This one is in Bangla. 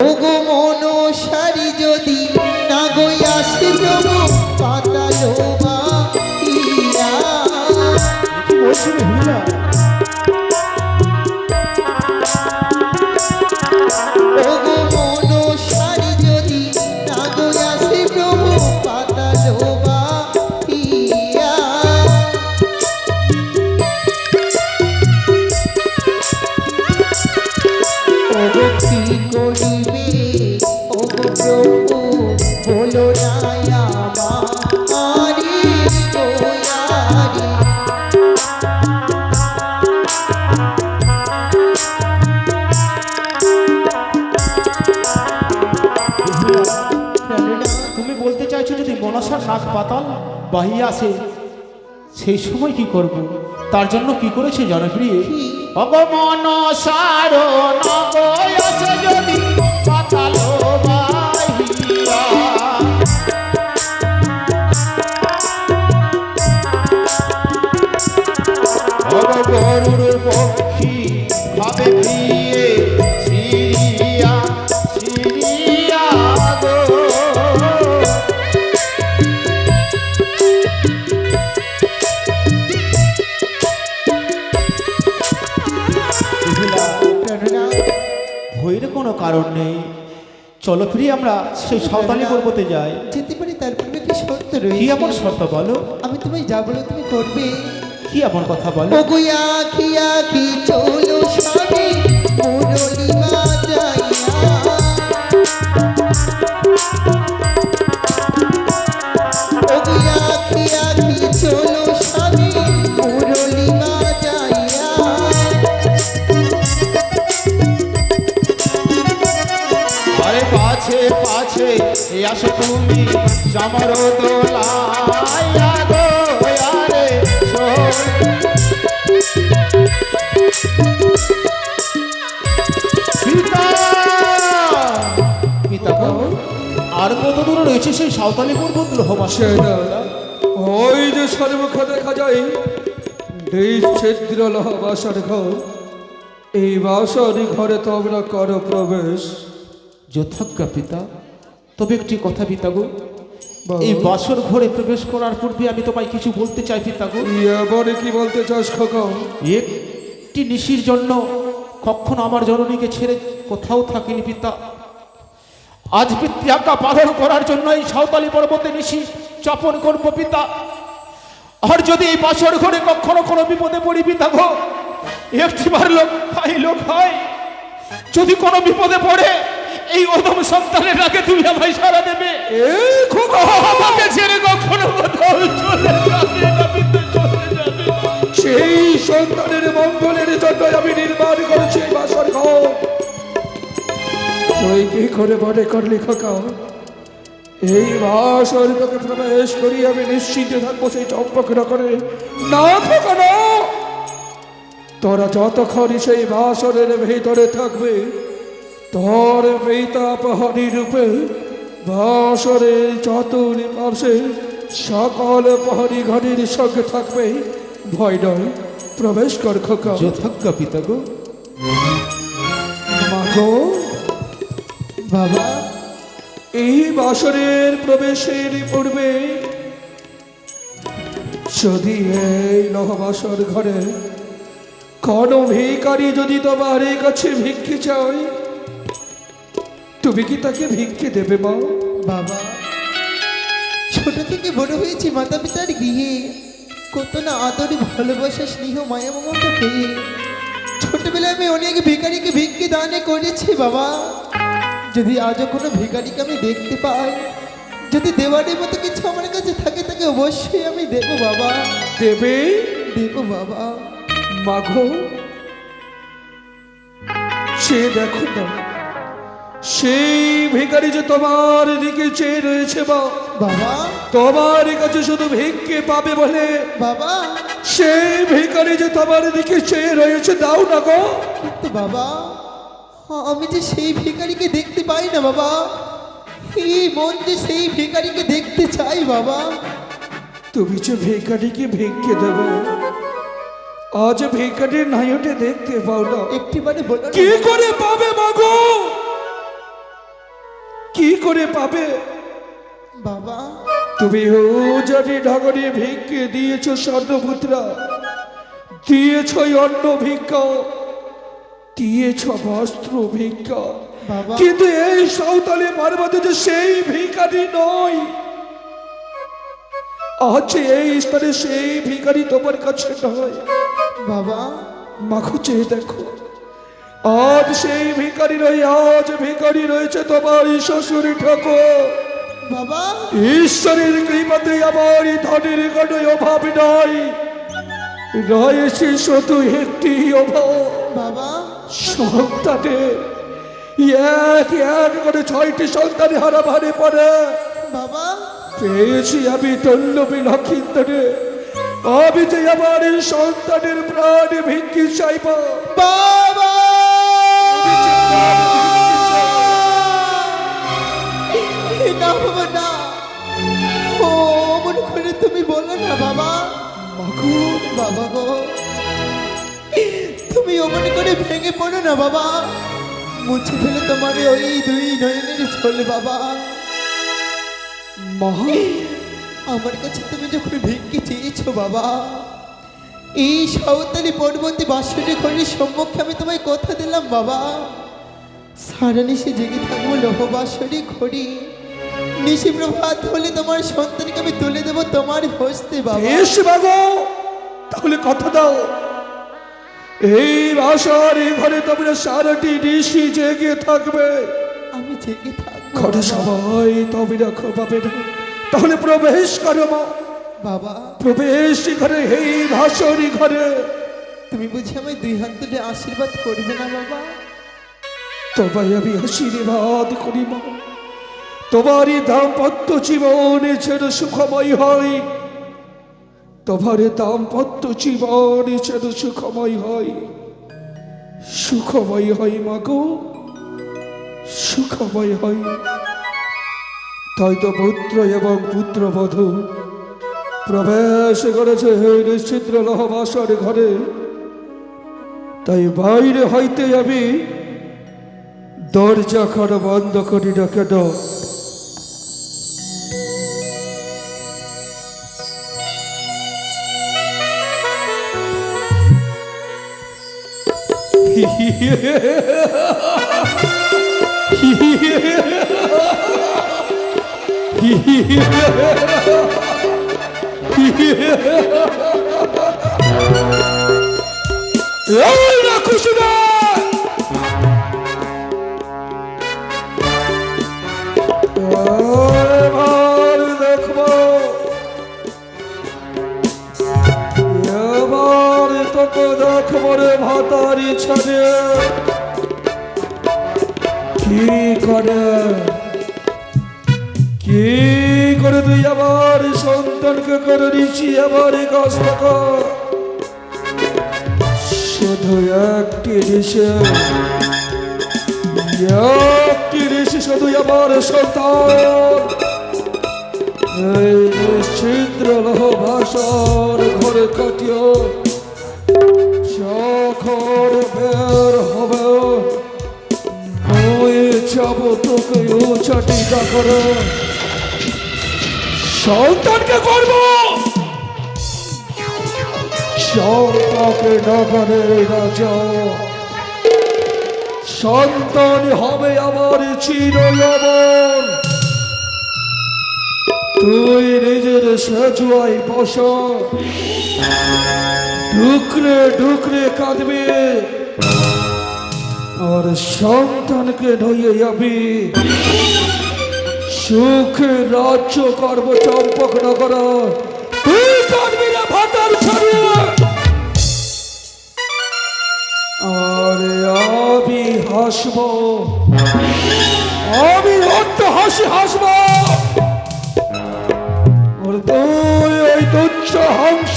ওগো মনসারি যদি না গই আসে প্রভু পাতালো ইয়া নাক পাতাল বাহিয়ে আসে সেই সময় কি করব? তার জন্য কি করেছে জনপ্রিয়? অগমন সারণ যদি পাতাল চলো ফিরে আমরা সেই সাঁওতালি পর্বতে যাই। যেতে পারি তার পূর্বে কি শর্ত রয়েছে? কি এমন শর্ত বলো? আমি তোমায় যা বলো তুমি করবে। কি এমন কথা বলো? গুয়া খিয়া কি চলো স্বামী মুরলি বাজাইয়া। আসো তুমি চামর দোলাইয়া গো আরে পিতা। পিতা আর কত দূরে রয়েছে সেই সাঁওতালি পর্বত লোহবাস সেটা ওই যে সর্বক্ষা দেখা যায় ছেদ্র লহ ঘর। এই বাসর ঘরে তোমরা করো প্রবেশ যথাজ্ঞা পিতা তবে একটি কথা পিতা গো এই বাসর ঘরে প্রবেশ করার পূর্বে আমি তোমায় কিছু বলতে চাই পিতা গো এবারে কি বলতে চাস খোকন? একটি নিশির জন্য কখনো আমার জননীকে ছেড়ে কোথাও থাকিনি পিতা। আজ পিতৃ আজ্ঞা পালন করার জন্য এই সাঁওতালি পর্বতে নিশি চাপন করব পিতা। আর যদি এই বাসর ঘরে কখনো কোনো বিপদে পড়ি পিতা গো একটিবার লোক হয় লোক হয় যদি কোনো বিপদে পড়ে এই অদম সন্তানের আগে তুমি আমায় সারা দেবে। আমাকে ছেড়ে কখনো কোথাও চলে যাবে না চলে যাবে সেই সন্তানের মঙ্গলের জন্য আমি নির্মাণ করেছি বাসর ঘর। তুই কি করে মনে করলি খোকন এই বাসর তোকে প্রবেশ করি আমি নিশ্চিত থাকব সেই চম্পক করে না খোকন তোরা যতক্ষণ সেই বাসরের ভেতরে থাকবে তোর বেতাপহারি রূপে বাসরের চতুর পাশে সকল প্রহরী ঘরের সঙ্গে থাকবে। ভয় নয় প্রবেশ কর খোকা। যথাজ্ঞা পিতা গো মাগো বাবা এই বাসরের প্রবেশের পূর্বে যদি এই নহবাসর ঘরে কোন ভিকারি যদি তোমার কাছে ভিক্ষে চাই তুমি কি তাকে ভিক্ষে দেবে মা? বাবা ছোট থেকে বড় হয়েছি মাতা পিতার গৃহে। কত না আদরে ভালোবাসা স্নেহ মায়া মমতা পেয়ে। ছোটবেলায় আমি অনেক ভিখারিকে ভিক্ষে দানে করেছি বাবা। যদি আজও কোনো ভিখারিকে আমি দেখতে পাই যদি দেওয়ারের মতো কিছু আমার কাছে থাকে তাকে অবশ্যই আমি দেবো বাবা। দেবে? দেবো বাবা। মাঘো সে দেখো না। সেই ভিখারি যে তোমার দিকে চেয়ে রয়েছে বাবা। তোমার কাছে শুধু ভিক্ষে পাবে বলে। বাবা। সেই ভিখারি যে তোমার দিকে চেয়ে রয়েছে দাও না গো। কিন্তু বাবা আমি যে সেই ভিখারিকে দেখতে পাই না বাবা। এই মন যে সেই ভিখারিকে দেখতে চাই বাবা। তুমি যে ভিখারিকে ভিক্ষে দেবে আজ ভিখারির নাইটে দেখতে পাও না। একটিবারে বলো না। কি করে পাবে মাগো করে পাবে। বাবা। তুমি জানি ঢগরে ভিক্ষে দিয়েছ স্বর্ণপুত্রা দিয়েছ অন্ন ভিক্ষা দিয়েছ বস্ত্র ভিক্ষা। কিন্তু এই সাঁওতালি পার্বতী যে সেই ভিখারি নয় আজ এই স্তরে সেই ভিখারি তোমার কাছে নয়। বাবা। মাখো চেয়ে দেখো। আজ সেই ভিখারি রই আজ ভিখারি রয়েছে তোমার শ্বশুর ঠাকুর। বাবা। ঈশ্বরের কৃপাতে আমার ধনের কোনো অভাব নাই। রয়েছে শুধু একটি অভাব। বাবা। সন্তানের এক এক করে ছয়টি সন্তান হারা ভারে পড়ে। বাবা। পেয়েছি আমি তল্লবী লক্ষিন্দরে আমি যে আমার সন্তানের প্রাণ ভিক্ষি চাইব। বাবা। বাবা করে তুমি না বাবা বাবা তুমি করে ভেঙে পড়ো না বাবা মুছে বাবা মা আমার কাছে তুমি যখন চেয়েছো বাবা এই সাঁওতালি পরবর্তী বাসনে সম্মুখে আমি তোমায় কথা দিলাম, বাবা। সারা নিশে জেগে থাকব লোহ বাসনে ঘড়ি। নিশি প্রভাত হলে তোমার সন্তানকে আমি তুলে দেবো তোমার হস্তে বাবা। বেশ মাগো তাহলে কথা দাও। এই বাসার এই ঘরে তোমরা সারাটি ঋষি জেগে থাকবে। আমি জেগে থাকব ঘরে সবাই তবে রাখো পাবে না তাহলে প্রবেশ করো মা। বাবা। প্রবেশ ঘরে এই ভাসরি ঘরে। তুমি বুঝি আমায় দুই হাত ধরে আশীর্বাদ করবে না বাবা? তোমায় আমি আশীর্বাদ করি মা তোমারই দাম্পত্য জীবনে যেন সুখময় হয়। তোমার দাম্পত্য জীবনে যেন সুখময় হয়। সুখময় হয় মা গো, সুখময় হয়। তাই তো পুত্র এবং পুত্রবধূ প্রবেশ করেছে এই নিশ্চিদ্র লহবাসর ঘরে। তাই বাইরে হইতে আমি দরজা খানা বন্ধ করি না কেন এই এবার তোকে রে ভাতারি ছাড়ে কি করে? কি করে তুই আবার সন্তানকে করে দিচ্ছি আবার কাজটা কর। শুধু একটি ঋষি একটি ঋষি শুধু আমার সন্তান। এই লহ ভাষার ঘরে কাটিও। যখন বের হবে, ওই যাব তোকে উচাটি করে সন্তানকে করব! চম্পকে নগরে রাজা। সন্তান হবে আমার চির চিরয়বন তুই নিজের সেজুয়াই বস। ঢুকরে ঢুকরে কাঁদবে। আর সন্তানকে নইয়ে যাবি। সুখে রাজ্য করব চম্পক নগর। তুই কাঁদবি না ভাতার ছাড়িয়ে আমি হাসব। আমি হাসি হাসব। ওর তুই ওই তুচ্ছ হংস